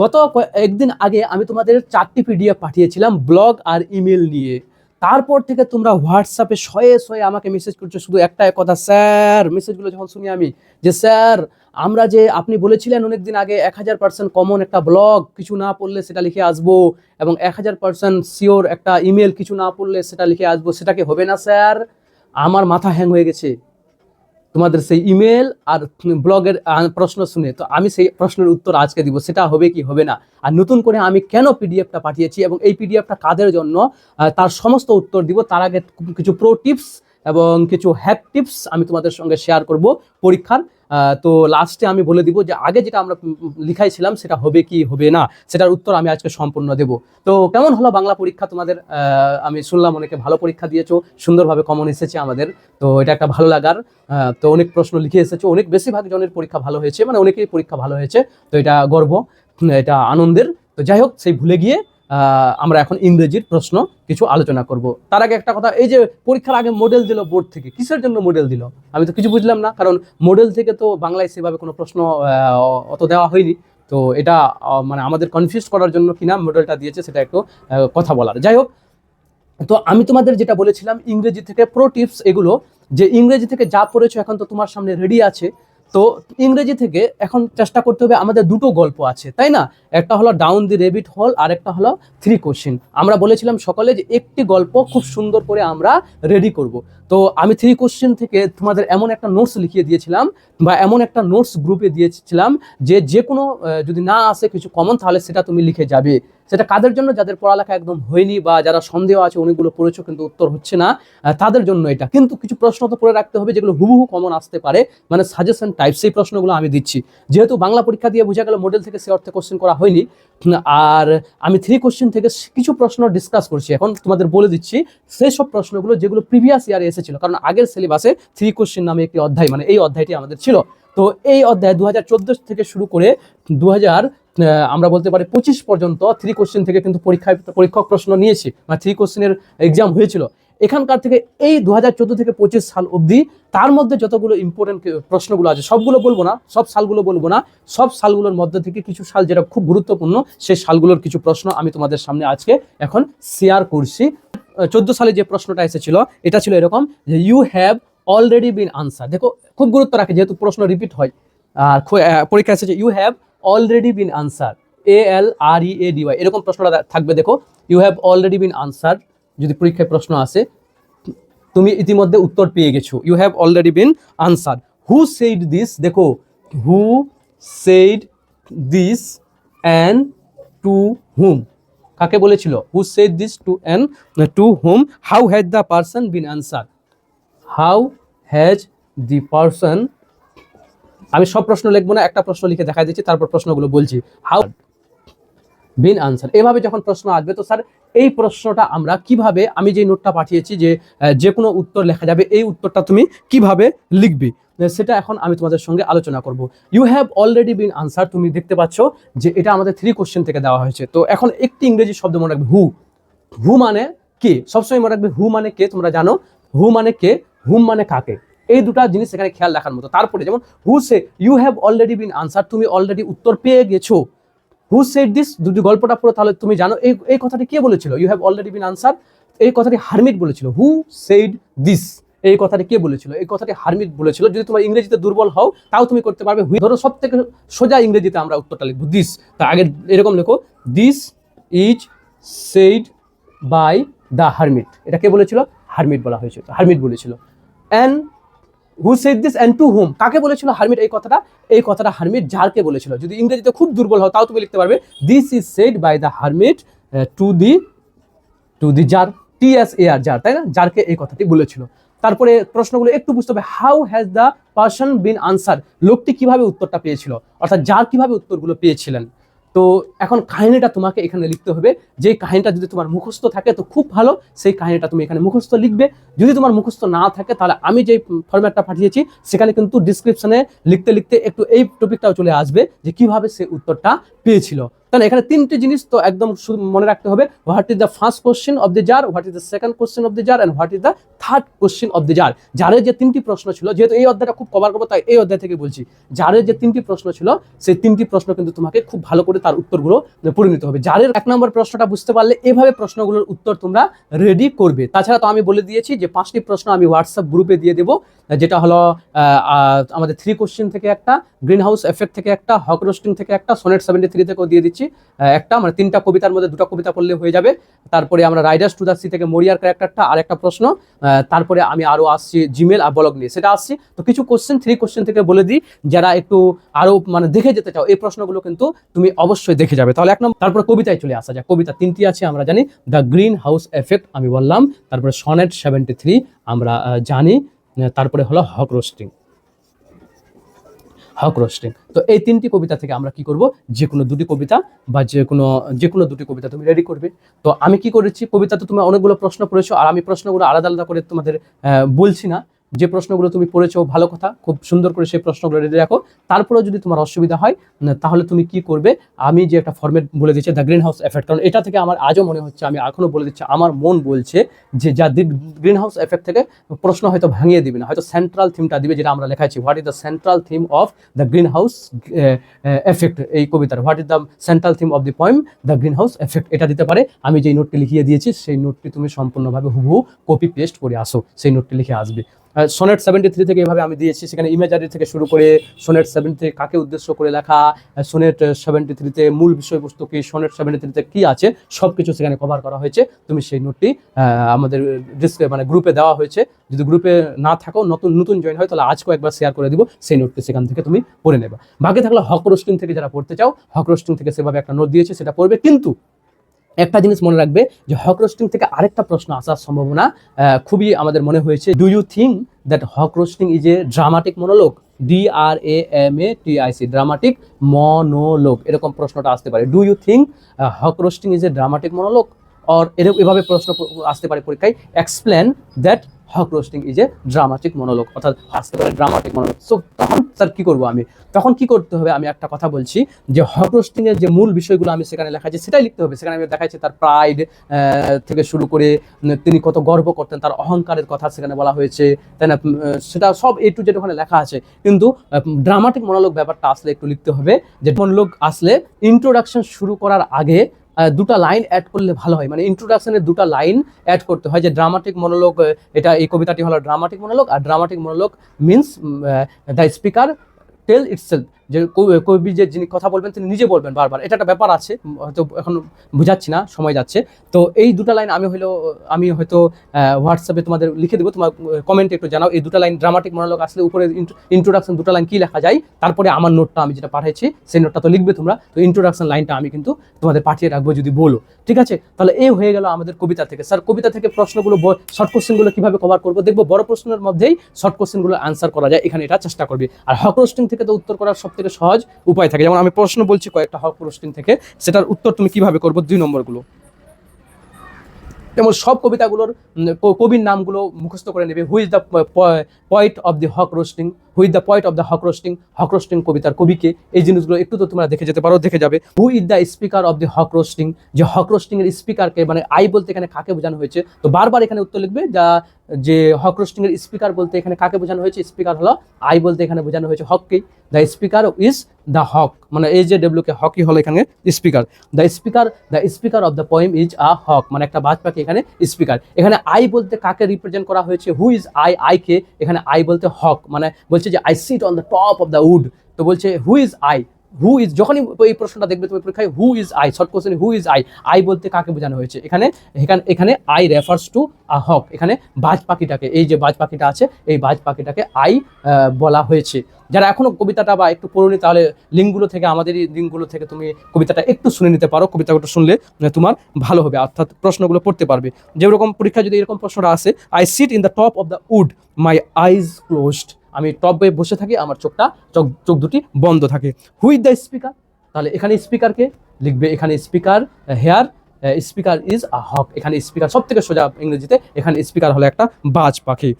গত একদিন আগে আমি তোমাদের চারটি পিডিএফ পাঠিয়েছিলাম ব্লগ আর ইমেল নিয়ে। তারপর থেকে তোমরা হোয়াটসঅ্যাপে শয়ে শয়ে আমাকে মেসেজ করছ, শুধু একটাই কথা, স্যার মেসেজগুলো যখন শুনি আমি, যে, স্যার, আমরা যে আপনি বলেছিলেন অনেকদিন আগে এক হাজার পার্সেন্ট কমন একটা ব্লগ কিছু না পড়লে সেটা লিখে আসব এবং এক হাজার পার্সেন্ট শিওর একটা ইমেল কিছু না পড়লে সেটা লিখে আসব, সেটা কি হবে না, স্যার? আমার মাথা হ্যাং হয়ে গেছে। তোমাদের সেই ইমেল আর ব্লগের প্রশ্ন শুনে। তো আমি সেই প্রশ্নের উত্তর আজকে দিব, সেটা হবে কি হবে না? আর নতুন করে আমি কেন পিডিএফটা পাঠিয়েছি এবং এই পিডিএফটা কাদের জন্য? তার সমস্ত উত্তর দিব। তার আগে কিছু প্রো টিপস এবং কিছু হ্যাক টিপস আমি তোমাদের সঙ্গে শেয়ার করব পরীক্ষার। তো লাস্টে আমি বলে দিব যে আগে যেটা আমরা লিখাইছিলাম সেটা হবে কি হবে না, সেটার উত্তর আমি আজকে সম্পূর্ণ দেব। তো কেমন হলো বাংলা পরীক্ষা তোমাদের? আমি শুনলাম অনেকে ভালো পরীক্ষা দিয়েছ, সুন্দরভাবে কমন এসেছে আমাদের, তো এটা একটা ভালো লাগার। তো অনেক প্রশ্ন লিখে এসেছে, অনেক বেশিরভাগ জনের পরীক্ষা ভালো হয়েছে মানে অনেকেই পরীক্ষা ভালো হয়েছে, তো এটা গর্ব, এটা আনন্দের। তো যাই হোক, সেই ভুলে গিয়ে আমরা এখন ইংরেজির প্রশ্ন কিছু আলোচনা করব। তার আগে একটা কথা, এই যে পরীক্ষার আগে মডেল দিল বোর্ড থেকে, কিসের জন্য মডেল দিল? আমি তো কিছু বুঝলাম না, কারণ মডেল থেকে তো বাংলায় সেভাবে কোনো প্রশ্ন অত দেওয়া হয়নি। তো এটা মানে আমাদের কনফিউজ করার জন্য কিনা মডেলটা দিয়েছে সেটা একটু কথা বলার। যাই হোক, তো আমি তোমাদের যেটা বলেছিলাম, ইংরেজি থেকে প্রো টিপস এগুলো, যে ইংরেজি থেকে যা পড়েছো এখন তো তোমার সামনে রেডি আছে তো ইংরেজি থেকে এখন চেষ্টা করতে হবে, আমাদের দুটো গল্প আছে, তাই না? একটা হলো ডাউন দি রেবিট হল আর একটা হলো থ্রি কোশ্চেন আমরা বলেছিলাম সকালে যে একটি গল্প খুব সুন্দর করে আমরা রেডি করব। তো আমি থ্রি কোশ্চেন থেকে তোমাদের এমন একটা নোটস লিখিয়ে দিয়েছিলাম, বা এমন একটা নোটস গ্রুপে দিয়েছিলাম, যে যে কোনো যদি না আসে কিছু কমন তাহলে সেটা তুমি লিখে যাবে। সেটা কাদের জন্য? যাদের পড়ালেখা একদম হয়নি বা যারা সন্দেহ আছে, অনেকগুলো পড়েছো কিন্তু উত্তর হচ্ছে না তাদের জন্য এটা। কিন্তু কিছু প্রশ্ন তো পড়ে রাখতে হবে যেগুলো হুবহু কমন আসতে পারে মানে সাজেশন টাইপ সেই প্রশ্নগুলো আমি দিচ্ছি। যেহেতু বাংলা পরীক্ষা দিয়ে বোঝা গেল মডেল থেকে সে অর্থে কোশ্চেন করা হয়নি আর আমি থ্রি কোশ্চেন থেকে কিছু প্রশ্ন ডিসকাস করছি। এখন তোমাদের বলে দিচ্ছি সেই সব প্রশ্নগুলো যেগুলো প্রিভিয়াস ইয়ারে এসেছিল, কারণ আগের সিলেবাসে থ্রি কোশ্চেন নামে একটি অধ্যায় মানে এই অধ্যায়টি আমাদের ছিল। তো এই অধ্যায় দু থেকে শুরু করে দু হাজার আমরা বলতে পারি পঁচিশ পর্যন্ত থ্রি কোশ্চেন থেকে কিন্তু পরীক্ষায় পরীক্ষক প্রশ্ন নিয়েছি মানে থ্রি কোশ্চেনের এক্সাম হয়েছিল। এখানকার থেকে এই দু হাজার চোদ্দ থেকে পঁচিশ সাল অবধি তার মধ্যে যতগুলো ইম্পর্টেন্ট প্রশ্নগুলো আছে, সবগুলো বলব না, সব সালগুলো বলব না, সব সালগুলোর মধ্যে থেকে কিছু সাল যেটা খুব গুরুত্বপূর্ণ, সেই সালগুলোর কিছু প্রশ্ন আমি তোমাদের সামনে আজকে এখন শেয়ার করছি। চোদ্দ সালে যে প্রশ্নটা এসেছিল, এটা ছিল এরকম যে you have already been answer দেখো, খুব গুরুত্ব রাখে, যেহেতু প্রশ্ন রিপিট হয়। আর পরীক্ষা এসেছে you have already been answer A L R E A D Y এরকম প্রশ্নটা থাকবে, দেখো। You have already been answer যদি পরীক্ষায় প্রশ্ন আসে, তুমি ইতিমধ্যে উত্তর পেয়ে গেছো। You have already been answer who said this দেখো who said this and to whom কাকে বলেছিল? Who said this to and to whom how has the person been answer how has the person আমি সব প্রশ্ন লিখব না, একটা প্রশ্ন লিখে দেখা দিচ্ছি, তারপর প্রশ্নগুলো বলছি। হাউ বিন আনসার এভাবে যখন প্রশ্ন আসবে, তো স্যার, এই প্রশ্নটা আমরা কীভাবে, আমি যে নোটটা পাঠিয়েছি যে যে কোনো উত্তর লেখা যাবে, এই উত্তরটা তুমি কীভাবে লিখবে? সেটা এখন আমি তোমাদের সঙ্গে আলোচনা করব। You have already been answer তুমি দেখতে পাচ্ছ যে এটা আমাদের থ্রি কোশ্চেন থেকে দেওয়া হয়েছে। তো এখন একটি ইংরেজি শব্দ মনে রাখবে হু হু মানে কে? সবসময় মনে রাখবে হু মানে কে? তোমরা জানো হু মানে কে? হুম মানে কাকে? এই দুটা জিনিস এখানে খেয়াল রাখার মতো। তারপরে যেমন who say you have already been answer তুমি অলরেডি উত্তর পেয়ে গেছো। হু সেড দিস যদি গল্পটা পুরো তাহলে তুমি জানো, এই এই কথাটি কে বলেছিল? You have already been answer এই কথাটি হারমিট বলেছিল। হু সেড দিস এই কথাটি কে বলেছিল? এই কথাটি হারমিট বলেছিল। যদি তোমার ইংরেজিতে দুর্বল হও, তাও তুমি করতে পারবে। হুই ধরো সব থেকে সোজা ইংরেজিতে আমরা উত্তরটা লিখব দিস তা আগে এরকম লেখো this is said by the hermit এটা কে বলেছিল? হারমিট বলা হয়েছিল। হারমিট বলেছিল। And who said this and to whom কাকে বলেছিল হারমিট এই কথাটা? এই কথাটা হারমিট যারকে বলেছিল। যদি ইংরেজিতে খুব দুর্বল হও, তাও তুমি লিখতে পারবে this is said by the hermit to the to the tsar T S A R tsar তাই না? যারকে এই কথাটি বলেছিল। তারপরে প্রশ্নগুলো একটু বুঝতে হবে how has the person been answer লোকটি কীভাবে উত্তরটা পেয়েছিল? অর্থাৎ যার কীভাবে উত্তরগুলো পেয়েছিলেন? তো এখন কাহিনীটা তোমাকে এখানে লিখতে হবে। যে কাহিনীটা যদি তোমার মুখস্থ থাকে তো খুব ভালো, সেই কাহিনীটা তুমি এখানে মুখস্থ লিখবে। যদি তোমার মুখস্থ না থাকে তাহলে আমি যে ফরম্যাটটা পাঠিয়েছি, সেখানে কিন্তু ডিসক্রিপশনে লিখতে লিখতে একটু এই টপিকটাও চলে আসবে যে কীভাবে সে উত্তরটা পেয়েছিল। তাহলে এখানে তিনটে জিনিস তো একদম মনে রাখতে হবে। What is the first question of the tsar what is the second question of the tsar and what is the third question of the tsar জারের যে তিনটি প্রশ্ন ছিল, যেহেতু এই অধ্যায়টা খুব কভার করব, তাই এই অধ্যায় থেকে বলছি। জারের যে তিনটি প্রশ্ন ছিল, সেই তিনটি প্রশ্ন কিন্তু তোমাকে খুব ভালো করে তার উত্তরগুলো পড়ে নিতে হবে। জারের এক নম্বর প্রশ্নটা বুঝতে পারলে এভাবে প্রশ্নগুলোর উত্তর তোমরা রেডি করবে। তাছাড়া তো আমি বলে দিয়েছি যে পাঁচটি প্রশ্ন আমি হোয়াটসঅ্যাপ গ্রুপে দিয়ে দেবো, যেটা হলো আমাদের থ্রি কোশ্চেন থেকে একটা গ্রিন হাউস এফেক্ট থেকে একটা হক রোস্টিং থেকে একটা সোনেট সেভেন্টি থ্রি থেকেও দিয়ে দিচ্ছি। আহ, একটা মানে তিনটা কবিতার মধ্যে দুটো কবিতা পড়লে হয়ে যাবে। তারপরে আমরা রাইডার্স টু দ্য সি থেকে মরিয়ার ক্যারেক্টারটা আর একটা প্রশ্ন তারপরে আমি আরও আসছি জিমেল আর ব্লগ নিয়ে। সেটা আসছি। তো কিছু কোশ্চেন থ্রি কোশ্চেন থেকে বলে দিই। যারা একটু আরও মানে দেখে যেতে চাও এই প্রশ্নগুলো কিন্তু তুমি অবশ্যই দেখে যাবে। তাহলে এক নম্বর তারপরে কবিতায় চলে আসা যায় কবিতা তিনটি আছে আমরা জানি। দ্য গ্রিন হাউস এফেক্ট আমি বললাম। তারপরে সনেট সেভেন্টি থ্রি আমরা জানি। তারপরে হলো হক রোস্টিং হক রোস্টিং তো এই তিনটি কবিতা থেকে আমরা কি করব? যে কোনো দুটি কবিতা বা যে কোনো যে কোনো দুটি কবিতা তুমি রেডি করবে। তো আমি কি করেছি? কবিতাতে তুমি অনেকগুলো প্রশ্ন পড়েছো আর আমি প্রশ্নগুলো আলাদা আলাদা করে তোমাদের বলছি না। যে প্রশ্নগুলো তুমি পড়েছো, ভালো কথা, খুব সুন্দর করে সেই প্রশ্নগুলো রেডি রাখো। তারপরেও যদি তোমার অসুবিধা হয় তাহলে তুমি কি করবে? আমি যে একটা ফর্মেট বলে দিচ্ছি দ্য গ্রিন হাউস এফেক্ট কারণ এটা থেকে আমার আজও মনে হচ্ছে, আমি এখনও বলে দিচ্ছি, আমার মন বলছে যে যা গ্রিন হাউস এফেক্ট থেকে প্রশ্ন হয়তো ভাঙিয়ে দিবে না, হয়তো সেন্ট্রাল থিমটা দিবে, যেটা আমরা লেখাচ্ছি what is the central theme of the greenhouse effect এই কবিতার what is the central theme of the poem the greenhouse effect এটা দিতে পারে। আমি যেই নোটটি লিখিয়ে দিয়েছি, সেই নোটটি তুমি সম্পূর্ণভাবে হুবহু কপি পেস্ট করে আসো, সেই নোটটি লিখে আসবে। সোনেট সেভেন্টি থ্রি থেকে এভাবে আমি দিয়েছি। সেখানে ইমেজারি থেকে শুরু করে সোনেট সেভেন্টি কাকে উদ্দেশ্য করে লেখা সোনেট সেভেন্টি থ্রিতে মূল বিষয়বস্তু কি সোনেট সেভেন্টি থ্রিতে কী আছে সব কিছু সেখানে কভার করা হয়েছে। তুমি সেই নোটটি আমাদের ডিসপ্লে মানে গ্রুপে দেওয়া হয়েছে। যদি গ্রুপে না থাকো, নতুন নতুন জয়েন হয়, তাহলে আজকেও একবার শেয়ার করে দিব। সেই নোটটি সেখান থেকে তুমি পড়ে নেবে। বাকি থাকলে হক রোস্টিং থেকে যারা পড়তে চাও হক রোস্টিং থেকে সেভাবে একটা নোট দিয়েছে, সেটা পড়বে। কিন্তু একটা জিনিস মনে রাখবে যে হক রোস্টিং থেকে আরেকটা প্রশ্ন আসার সম্ভাবনা খুবই আমাদের মনে হয়েছে। Do you think that hawk roosting is a dramatic monologue D R A M A T I C dramatic monologue এরকম প্রশ্নটা আসতে পারে। Do you think hawk roosting is a dramatic monologue or এরকম এভাবে প্রশ্ন আসতে পারে পরীক্ষায়। Explain that hawk roosting is a dramatic monologue অর্থাৎ পারে ড্রামাটিক মনোলোগ সো তখন স্যার কি করব আমি? তখন কি করতে হবে? আমি একটা কথা বলছি যে হক রোস্টিংয়ের যে মূল বিষয়গুলো আমি সেখানে লেখাচ্ছি সেটাই লিখতে হবে। সেখানে আমি দেখাচ্ছি তার প্রাইড থেকে শুরু করে তিনি কত গর্ব করতেন, তার অহংকারের কথা সেখানে বলা হয়েছে, তাই না? সেটা সব এ টু জেড ওখানে লেখা আছে। কিন্তু ড্রামাটিক মনোলোগ ব্যাপারটা আসলে একটু লিখতে হবে, যে মনোলোগ আসলে ইন্ট্রোডাকশন শুরু করার আগে দুটা লাইন অ্যাড করলে ভালো হয়। মানে ইন্ট্রোডাকশনের দুটা লাইন অ্যাড করতে হয়। যে ড্রামাটিক মনোলগ এটা এই কবিতাটি হলো dramatic monologue R dramatic monologue means the speaker tell itself যে কবি- যে যিনি কথা বলবেন, তিনি নিজে বলবেন বারবার। এটা একটা ব্যাপার আছে হয়তো এখন বুঝাচ্ছি না, সময় যাচ্ছে। তো এই দুটা লাইন আমি হলো আমি হয়তো হোয়াটসঅ্যাপে তোমাদের লিখে দেবো, তোমার কমেন্টে একটু জানাও। এই দুটো লাইন ড্রামাটিক মনোলগ আসলে উপরে ইন্ট্রোডাকশন দুটো লাইন কি লেখা যায়, তারপরে আমার নোটটা আমি যেটা পাঠাইছি সেই নোটটা তো লিখবে তোমরা। তো ইন্ট্রোডাকশন লাইনটা আমি কিন্তু তোমাদের পাঠিয়ে রাখব যদি বলো। ঠিক আছে? তাহলে এই হয়ে গেল আমাদের কবিতা থেকে। স্যার কবিতা থেকে প্রশ্নগুলো শর্ট কোশ্চেনগুলো কীভাবে কভার করব? দেখব বড় প্রশ্নের মধ্যেই শর্ট কোশ্চেনগুলো আনসার করা যায়। এখানে এটা চেষ্টা করবে। আর হক রোস্টিং থেকে তো উত্তর করার সব থেকে সহজ উপায় থাকে। যেমন আমি প্রশ্ন বলছি কয়েকটা হক প্রশ্ন থেকে, সেটার উত্তর তুমি কীভাবে করব? দুই নম্বরগুলো। যেমন সব কবিতাগুলোর কবির নামগুলো মুখস্থ করে নেবে। Who's the point of the hawk roosting who's the point of the hawk roosting hawk roosting কবিতার কবিকে, এই জিনিসগুলো একটু তো তোমরা দেখে যেতে পারো, দেখে যাবে। Who is the speaker of the hawk roosting যে হক এর স্পিকারকে মানে আই বলতে এখানে কাকে বোঝানো হয়েছে? তো বারবার এখানে উত্তর লিখবে, যা, যে হক এর স্পিকার বলতে এখানে কাকে বোঝানো হয়েছে? স্পিকার হলো আই বলতে এখানে বোঝানো হয়েছে হককে the speaker is the hawk মানে এই যে ডব্লিউ কে হকই হলো এখানে speaker the speaker the speaker of the poem is a hawk মানে একটা বাজ পাখি এখানে স্পিকার এখানে আই বলতে কাকে রিপ্রেজেন্ট করা হয়েছে? হু ইজ আই আই কে এখানে আই বলতে হক মানে বলছে যে I sit on the top of the wood তো বলছে who is I who is যখনই এই প্রশ্নটা দেখবে তুমি পরীক্ষায় who is I short question who is I I বলতে কাকে বোঝানো হয়েছে? এখানে এখানে এখানে I refers to a hawk এখানে বাজ পাখিটাকে, এই যে বাজ পাখিটা আছে, এই বাজ পাখিটাকে আই বলা হয়েছে। যারা এখনও কবিতাটা বা একটু পড়ুনি, তাহলে লিঙ্কগুলো থেকে আমাদের এই লিঙ্কগুলো থেকে তুমি কবিতাটা একটু শুনে নিতে পারো। কবিতাটা শুনলে তোমার ভালো হবে, অর্থাৎ প্রশ্নগুলো পড়তে পারবে। যেরকম পরীক্ষা যদি এরকম প্রশ্নটা আসে I sit in the top of the wood my eyes closed আমি টপ টপে বসে থাকি, আমার চোখটা, চোখ চোখ দুটি বন্ধ থাকে। হুইথ দ্য স্পিকার তাহলে এখানে স্পিকারকে লিখবে? এখানে speaker here speaker is a hawk এখানে স্পিকার সব থেকে সোজা ইংরেজিতে, এখানে স্পিকার হলো একটা বাজ পাখি।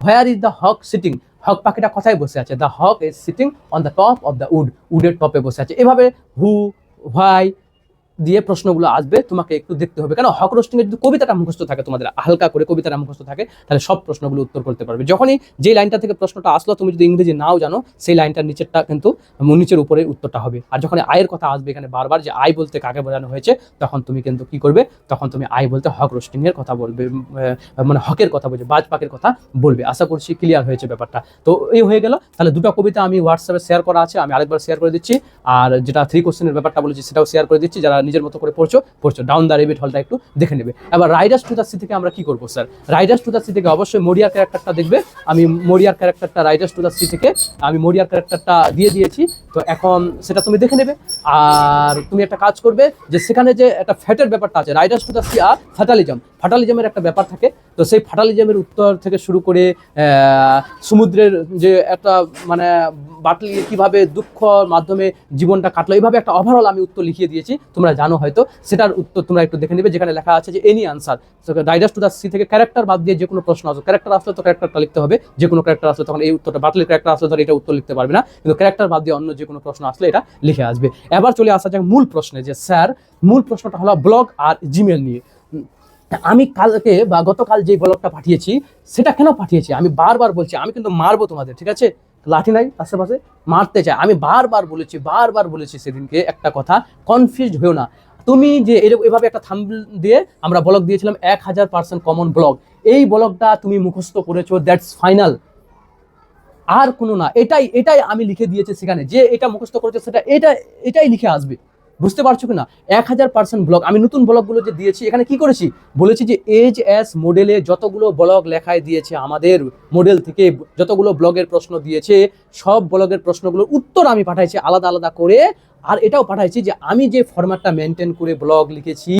Where is the hawk sitting hawk পাখিটা কোথায় বসে আছে? The hawk is sitting on the top of the wood উডের টপে বসে আছে। এভাবে হু হোয়াই দিয়ে প্রশ্নগুলো আসবে, তোমাকে একটু দেখতে হবে। কেন? হক রোস্টিং এর যদি কবিতাটা মুখস্থ থাকে, তোমাদের হালকা করে কবিতাটা মুখস্থ থাকে, তাহলে সব প্রশ্নগুলো উত্তর করতে পারবে। যখনই যে লাইনটা থেকে প্রশ্নটা আসলো, তুমি যদি ইংরেজি নাও জানো, সেই লাইনটার নিচেরটা কিন্তু নিচের উপরে উত্তরটা হবে। আর যখন আয়ের কথা আসবে এখানে বারবার যে আয় বলতে কাকে বোঝানো হয়েছে, তখন তুমি কিন্তু কি করবে? তখন তুমি আয় বলতে হক রোস্টিং এর কথা বলবে মানে হকের কথা বলবে বাজ পাকের কথা বলবে। আশা করছি ক্লিয়ার হয়েছে ব্যাপারটা। তো এই হয়ে গেল। তাহলে দুটো কবিতা আমি হোয়াটসঅ্যাপে শেয়ার করা আছে, আমি আরেকবার শেয়ার করে দিচ্ছি। আর যেটা থ্রি কোশ্চেনের ব্যাপারটা বলেছি, সেটাও শেয়ার করে দিচ্ছি। যারা নিজের মতো করে পড়ছো পড়ছো। ডাউন দ্য রেবিট হলটা একটু দেখে নেবে। এবার রাইডার্স টু দ্য সি থেকে আমরা কি করব sir riders to the sea থেকে অবশ্যই মরিয়ার ক্যারেক্টারটা দেখবে। আমি মরিয়ার ক্যারেক্টারটা রাইডার্স টু দ্য সি থেকে আমি মরিয়ার ক্যারেক্টারটা দিয়ে দিয়েছি। তো এখন সেটা তুমি দেখে নেবে। আর তুমি একটা কাজ করবে যে সেখানে যে একটা ফ্যাটের ব্যাপারটা আছে রাইডার্স টু দ্য সি আর ফাটালিজম ফাটালিজমের একটা ব্যাপার থাকে। তো সেই ফাটালিজমের উত্তর থেকে শুরু করে সমুদ্রের যে একটা মানে বাটলি কীভাবে দুঃখ মাধ্যমে জীবনটা কাটলো, এইভাবে একটা ওভারঅল আমি উত্তর লিখিয়ে দিয়েছি। তোমরা জানো হয়তো, সেটার উত্তর তোমরা একটু দেখে নেবে, যেখানে লেখা আছে যে any answer riders to the sea থেকে ক্যারেক্টার বাদ দিয়ে যে কোনো প্রশ্ন আসবে ক্যারেক্টার আসলে তো ক্যারেক্টারটা লিখতে হবে যে কোনো ক্যারেক্টার আসলে তখন এই উত্তরটা বাটলির ক্যারেক্টার আসলে ধর এটা উত্তর লিখতে পারবে না, কিন্তু ক্যারেক্টার বাদ দিয়ে অন্য যে কোনো প্রশ্ন আসলে এটা লিখে আসবে। এবার চলে আসা যাক মূল প্রশ্নে, যে স্যার, মূল প্রশ্নটা হলো ব্লগ আর জিমেল নিয়ে। আমি কালকে বা গতকাল যে ব্লগটা পাঠিয়েছি, সেটা কেন পাঠিয়েছি? আমি বারবার বলছি, আমি কিন্তু মারবো তোমাদের, ঠিক আছে? লাঠি নাই আশেপাশে, মারতে চায়। আমি বারবার বলেছি বারবার বলেছি সেদিনকে একটা কথা কনফিউজ হয়েও না। তুমি যে এরকম, এভাবে একটা থাম দিয়ে আমরা ব্লগ দিয়েছিলাম, এক হাজার পার্সেন্ট কমন ব্লগ এই ব্লগটা তুমি মুখস্থ করেছ দ্যাটস ফাইনাল আর কোনো না, এটাই এটাই আমি লিখে দিয়েছি সেখানে। যে এটা মুখস্থ করেছে, সেটা, এটা, এটাই লিখে আসবে। বুঝতে পারছ কিনা? এক হাজার পার্সেন্ট ব্লগ আমি নতুন ব্লগগুলো যে দিয়েছি, এখানে কি করেছি? বলেছি যে এজ এস মডেলে যতগুলো ব্লগ লেখায় দিয়েছে আমাদের মডেল থেকে, যতগুলো ব্লগের প্রশ্ন দিয়েছে, সব ব্লগের প্রশ্নগুলোর উত্তর আমি পাঠাইছি আলাদা আলাদা করে আর এটাও পাঠাইছি যে আমি যে ফরম্যাটটা মেনটেন করে ব্লগ লিখেছি,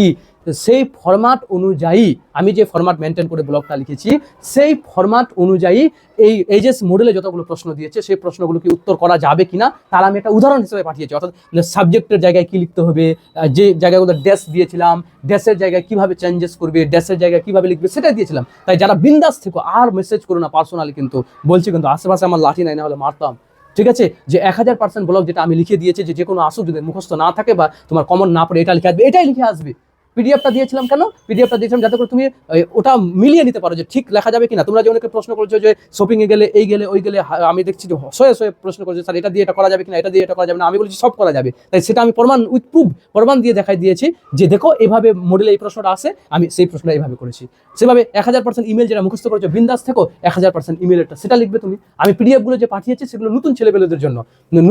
সেই ফরম্যাট অনুযায়ী, আমি যে ফরম্যাট মেনটেন করে ব্লগটা লিখেছি, সেই ফরম্যাট অনুযায়ী এই এইচএস মডেলে যতগুলো প্রশ্ন দিয়েছে, সেই প্রশ্নগুলোকে উত্তর করা যাবে কিনা, তার আমি একটা উদাহরণ হিসেবে পাঠিয়েছি। অর্থাৎ সাবজেক্টের জায়গায় কী লিখতে হবে যে জায়গাগুলো ড্যাশ দিয়েছিলাম ড্যাশের জায়গায় কীভাবে চেঞ্জেস করবে ড্যাশের জায়গায় কীভাবে লিখবে, সেটাই দিয়েছিলাম। তাই যারা বিন্দাস থেকে, আর মেসেজ করো না পার্সোনালি কিন্তু, বলছি কিন্তু আশেপাশে আমার লাঠি নাই না হলে মারতাম। ঠিক আছে? যে এক হাজার পার্সেন্ট ব্লক যেটা আমি লিখে দিয়েছি যে যে কোনো আসুক যদি মুখস্থ না থাকে বা তোমার কমন না পড়ে, এটা লিখে আসবে, এটাই লিখে আসবে। পিডিএফটা দিয়েছিলাম কেন? পিডিএফটা দিয়েছিলাম যাতে করে তুমি ওটা মিলিয়ে নিতে পারো যে ঠিক লেখা যাবে কিনা। তোমরা যে অনেকে প্রশ্ন করছ যে শপিং এ গেলে, এই গেলে, ওই গেলে আমি দেখছি যে শয়ে শয়ে প্রশ্ন করছ, স্যার, এটা দিয়ে এটা করা যাবে কিনা, এটা দিয়ে এটা করা যাবে না? আমি বলছি, সব করা যাবে। তাই সেটা আমি প্রমাণ উইথ প্রুফ প্রমাণ দিয়ে দেখাই দিয়েছি যে দেখো, এভাবে মডেলে এই প্রশ্নটা আসে, আমি সেই প্রশ্নটা এইভাবে করেছি। সেভাবে এক হাজার পার্সেন্ট ইমেল যেটা মুখস্থ করেছ, বিন্দাস থেকো এক হাজার পার্সেন্ট ইমেলটা সেটা লিখবে তুমি। আমি পিডিএফগুলো যে পাঠিয়েছি, সেগুলো নতুন ছেলেপেলেদের জন্য।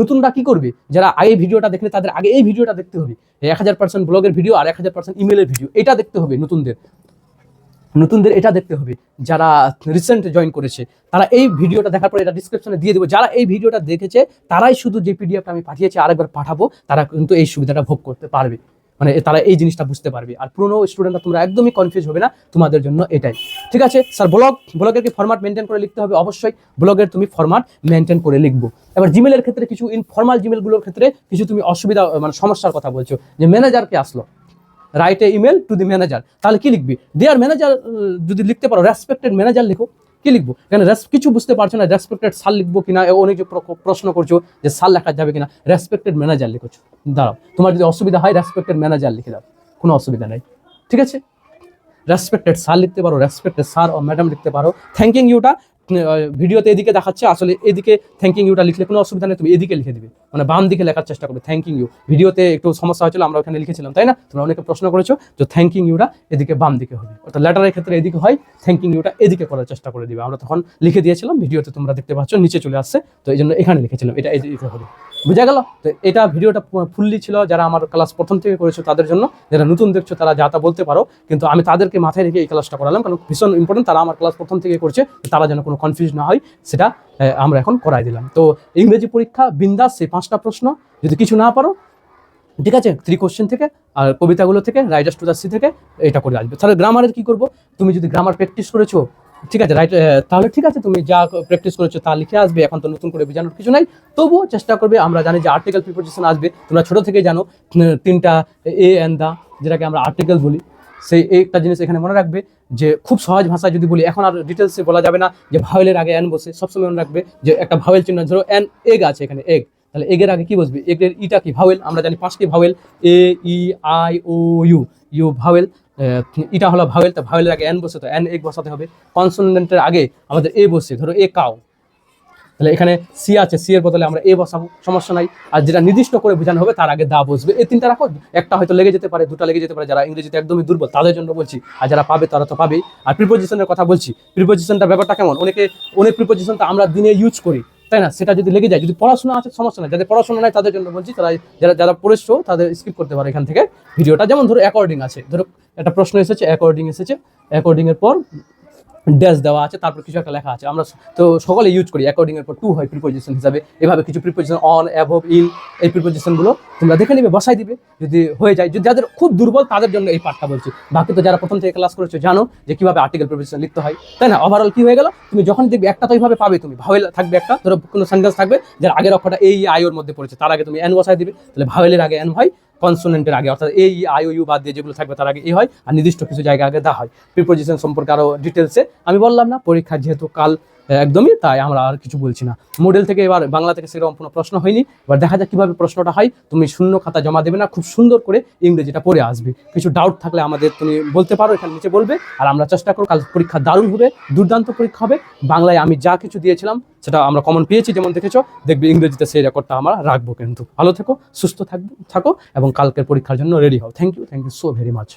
নতুনরা কি করবে? যারা আগে ভিডিওটা দেখলে, তাদের আগে এই ভিডিওটা দেখতে হবে। এক হাজার পার্সেন্ট ব্লগের ভিডিও আর এক হাজার পার্সেন্ট ইমেলের ভিডিও এটা দেখতে হবে নতুনদের। নতুনদের এটা দেখতে হবে। যারা রিসেন্ট জয়েন করেছে, তারা এই ভিডিওটা দেখার পরে এটা ডিসক্রিপশনে দিয়ে দেবো। যারা এই ভিডিওটা দেখেছে, তারাই শুধু যে পিডিএফটা আমি পাঠিয়েছি, আরেকবার পাঠাবো, তারা কিন্তু এই সুবিধাটা ভোগ করতে পারবে। মানে তারা এই জিনিসটা বুঝতে পারবে। আর পুরনো স্টুডেন্টরা তোমরা একদমই কনফিউজ হবে না, তোমাদের জন্য এটাই। ঠিক আছে? স্যার ব্লগ ব্লগের কি ফরম্যাট মেনটেন করে লিখতে হবে? অবশ্যই। ব্লগের তুমি ফরম্যাট মেনটেন করে লিখব। এবার জিমেলের ক্ষেত্রে কিছু ইনফর্মাল জিমেলগুলোর ক্ষেত্রে কিছু তুমি অসুবিধা মানে সমস্যার কথা বলছো, যে ম্যানেজারকে আসলো। Write a email to the manager তাহলে কি লিখবি? দেয়ার ম্যানেজার যদি লিখতে পারো রেসপেক্টেড ম্যানেজার লিখো, কি লিখব? রেস- কিছু বুঝতে পারছ না রেসপেক্টেড সাল লিখব কিনা অনেক প্রশ্ন করছ যে সাল লেখা যাবে কিনা রেসপেক্টেড ম্যানেজার লিখেছো দাঁড়াও, তোমার যদি অসুবিধা হয় রেসপেক্টেড ম্যানেজার লিখে দাও, কোনো অসুবিধা নেই। ঠিক আছে? রেসপেক্টেড স্যার লিখতে পারো রেসপেক্টেড স্যার ও ম্যাডাম লিখতে পারো। থ্যাঙ্কিং ইউটা ভিডিওতে এদিকে দেখাচ্ছে, আসলে এদিকে থ্যাঙ্কিং ইউটা লিখলে কোনো অসুবিধা নেই, তুমি এদিকে লিখে দিবে। মানে বাম দিকে লেখার চেষ্টা করবে থ্যাঙ্কিং ইউ ভিডিওতে একটু সমস্যা হয়েছিল, আমরা ওখানে লিখেছিলাম, তাই না? তোমরা অনেকে প্রশ্ন করেছ যে থ্যাঙ্কিং ইউটা এদিকে বাম দিকে হবে। অর্থাৎ লেটারের ক্ষেত্রে এদিকে হয় থ্যাঙ্কিং ইউটা এদিকে করার চেষ্টা করে দিবে। আমরা তখন লিখে দিয়েছিলাম, ভিডিওতে তোমরা দেখতে পাচ্ছ, নিচে চলে আসছে, তো এই জন্য এখানে লিখেছিলাম, এটা এদিকে হবে। বুঝা গেল? তো এটা ভিডিওটা ফুললি ছিল যারা আমার ক্লাস প্রথম থেকে করেছ তাদের জন্য। যারা নতুন দেখছ তারা যা তা বলতে পারো। কিন্তু আমি তাদেরকে মাথায় রেখে এই ক্লাসটা করালাম কারণ ভীষণ ইম্পর্টেন্ট তারা আমার ক্লাস প্রথম থেকে করছে। তারা যেন কোনো কনফিউজ না হয়, সেটা আমরা এখন করাই দিলাম। তো ইংরেজি পরীক্ষা, বিন্দাস সেই পাঁচটা প্রশ্ন। যদি কিছু না পারো, ঠিক আছে থ্রি কোশ্চেন থেকে আর কবিতাগুলো থেকে রাইটার্স টু দ্য সি থেকে, এটা করে আসবে। তাহলে গ্রামারের কি করব? তুমি যদি গ্রামার প্র্যাকটিস করেছ ঠিক আছে রাইট তাহলে ঠিক আছে, তুমি যা প্র্যাকটিস করেছ তা লিখে আসবে, এখন তো নতুন করে বোঝানোর কিছু নাই। তবুও চেষ্টা করবে, আমরা জানি যে আর্টিকেল প্রিপোজিশন আসবে, তোমরা ছোটো থেকে জানো তিনটা এ অ্যান্ড দা যেটাকে আমরা আর্টিকেল বলি, সেই একটা জিনিস এখানে মনে রাখবে যে খুব সহজ ভাষায় যদি বলি, এখন আর ডিটেলসে বলা যাবে না যে ভাওয়েলের আগে অ্যান বসে, সবসময় মনে রাখবে যে একটা ভাওয়েল চিহ্ন, ধরো অ্যান এগ আছে এখানে এগ তাহলে এগের আগে কি বসবে? এগের ইটা কি ভাওয়েল আমরা জানি পাঁচটি vowel A E I O U U vowel ইটা হলো ভাওয়েল, তো ভাওয়েলের আগে এন বসে, তো এন এক বসাতে হবে। কনসোনেন্টের আগে আমাদের এ বসে, ধরো এ কাউ তাহলে এখানে সি আছে, সি এর বদলে আমরা এ বসাবো, সমস্যা নাই। আর যেটা নির্দিষ্ট করে বোঝানো হবে, তার আগে দা বসবে। এই তিনটা রাখো, একটা হয়তো লেগে যেতে পারে, দুটা লেগে যেতে পারে, যারা ইংরেজিতে একদমই দুর্বল, তাদের জন্য বলছি। আর যারা পাবে, তারা তো পাবেই। আর প্রিপোজিশনের কথা বলছি। প্রিপোজিশনটা ব্যাপারটা কেমন? অনেকে, অনেক প্রিপোজিশনটা আমরা দিনে ইউজ করি। তাই না? সেটা যদি লেগে যায়, যদি পড়াশোনা আছে, সমস্যা নাই। যাদের পড়াশোনা নাই, তাদের জন্য বলছি, তারা যারা যারা পড়েছো তাদের স্কিপ করতে পারে এখান থেকে। ভিডিওটা যেমন ধরো অ্যাকর্ডিং আছে। ধরো একটা প্রশ্ন এসেছে অ্যাকর্ডিং এসেছে। অ্যাকর্ডিংয়ের পর ড্যাশ দেওয়া আছে, তারপর কিছু একটা লেখা আছে। আমরা তো সকলে ইউজ করি অ্যাকর্ডিং এর পর টু হয় প্রিপোজিশন হিসাবে। এভাবে কিছু প্রিপোজিশন অন অ্যাভব ইন এই প্রিপোজিশনগুলো তোমরা দেখে নিবে, বসাই দিবে। যদি হয়ে যায়, যদি যাদের খুব দুর্বল, তাদের জন্য এই পার্টটা বলছি। বাকি তো যারা প্রথম থেকে ক্লাস করেছ জানো যে কীভাবে আর্টিকেল প্রিপোজিশন লিখতে হয়। তাই না? ওভারঅল কি হয়ে গেল? তুমি যখন দেখবে একটা তো এইভাবে পাবে তুমি। ভাওয়েল থাকবে একটা, ধরো কোনো সেন্টেন্স থাকবে, যার আগের অক্ষরটা এই আইওর মধ্যে পড়েছে, তার আগে তুমি এন বসাই দিবে। তাহলে ভাওয়েলের আগে এন হয় কনসোনেন্টের আগে, অর্থাৎ এই আই ইউ বাদ দিয়ে যেগুলো থাকবে তার আগে এ হয়, আর নির্দিষ্ট কিছু জায়গা আগে দেওয়া হয়। প্রিপোজিশন সম্পর্কে আরও ডিটেলসে আমি বললাম না, পরীক্ষা যেহেতু কাল একদমই, তাই আমরা আর কিছু বলছি না। মডেল থেকে এবার বাংলা থেকে সেরকম কোনো প্রশ্ন হয়নি। এবার দেখা যাক কীভাবে প্রশ্নটা হয়। তুমি শূন্য খাতা জমা দেবে না, খুব সুন্দর করে ইংরেজিটা পড়ে আসবে। কিছু ডাউট থাকলে আমাদের তুমি বলতে পারো, এখানে নিচে বলবে। আর আমরা চেষ্টা করো কাল পরীক্ষা দারুণ হবে, দুর্দান্ত পরীক্ষা হবে। বাংলায় আমি যা কিছু দিয়েছিলাম, সেটা আমরা কমন পেয়েছি, যেমন দেখেছ। দেখবে ইংরেজিতে সেই রেকর্ডটা আমরা রাখব কিন্তু। ভালো থেকো, সুস্থ থাকব, থাকো, এবং কালকের পরীক্ষার জন্য রেডি হও। Thank you thank you so very much